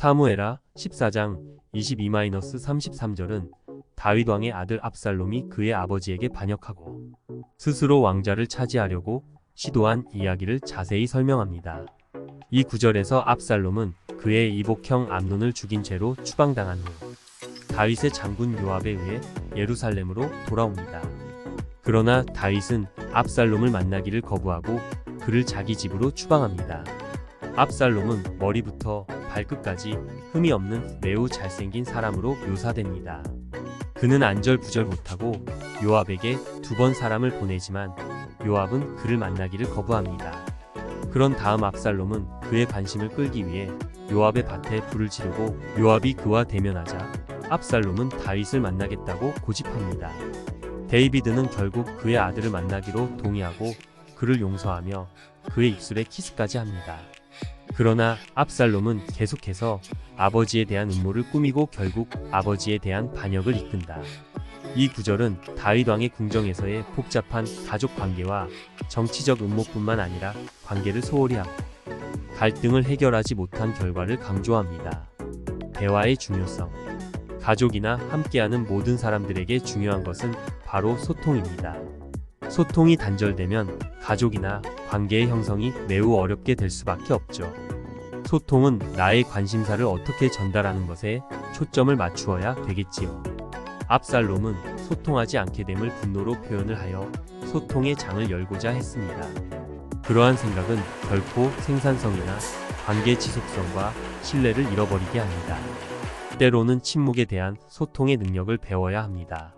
사무에라 14장 22-33절은 다윗 왕의 아들 압살롬이 그의 아버지에게 반역하고 스스로 왕자를 차지하려고 시도한 이야기를 자세히 설명합니다. 이 구절에서 압살롬은 그의 이복형 암논을 죽인 죄로 추방당한 후 다윗의 장군 요압에 의해 예루살렘으로 돌아옵니다. 그러나 다윗은 압살롬을 만나기를 거부하고 그를 자기 집으로 추방합니다. 압살롬은 머리부터 발끝까지 흠이 없는 매우 잘생긴 사람으로 묘사됩니다. 그는 안절부절 못하고 요압에게 두 번 사람을 보내지만 요압은 그를 만나기를 거부합니다. 그런 다음 압살롬은 그의 관심을 끌기 위해 요압의 밭에 불을 지르고 요압이 그와 대면하자 압살롬은 다윗을 만나겠다고 고집합니다. 데이비드는 결국 그의 아들을 만나기로 동의하고 그를 용서하며 그의 입술에 키스까지 합니다. 그러나 압살롬은 계속해서 아버지에 대한 음모를 꾸미고 결국 아버지에 대한 반역을 이끈다. 이 구절은 다윗 왕의 궁정에서의 복잡한 가족 관계와 정치적 음모뿐만 아니라 관계를 소홀히 하고 갈등을 해결하지 못한 결과를 강조합니다. 대화의 중요성. 가족이나 함께하는 모든 사람들에게 중요한 것은 바로 소통입니다. 소통이 단절되면 가족이나 관계의 형성이 매우 어렵게 될 수밖에 없죠. 소통은 나의 관심사를 어떻게 전달하는 것에 초점을 맞추어야 되겠지요. 압살롬은 소통하지 않게 됨을 분노로 표현을 하여 소통의 장을 열고자 했습니다. 그러한 생각은 결코 생산성이나 관계 지속성과 신뢰를 잃어버리게 합니다. 때로는 침묵에 대한 소통의 능력을 배워야 합니다.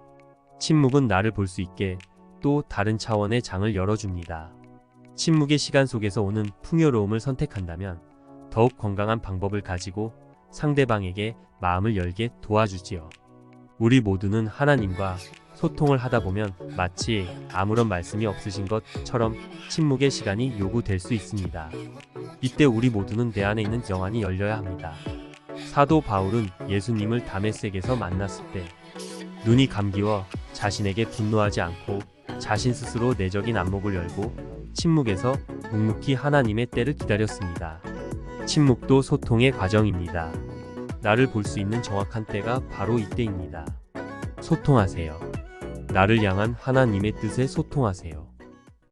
침묵은 나를 볼 수 있게 또 다른 차원의 장을 열어줍니다. 침묵의 시간 속에서 오는 풍요로움을 선택한다면 더욱 건강한 방법을 가지고 상대방에게 마음을 열게 도와주지요. 우리 모두는 하나님과 소통을 하다 보면 마치 아무런 말씀이 없으신 것처럼 침묵의 시간이 요구될 수 있습니다. 이때 우리 모두는 내 안에 있는 영안이 열려야 합니다. 사도 바울은 예수님을 다메섹에서 만났을 때 눈이 감기워 자신에게 분노하지 않고 자신 스스로 내적인 안목을 열고 침묵에서 묵묵히 하나님의 때를 기다렸습니다. 침묵도 소통의 과정입니다. 나를 볼 수 있는 정확한 때가 바로 이때입니다. 소통하세요. 나를 향한 하나님의 뜻에 소통하세요.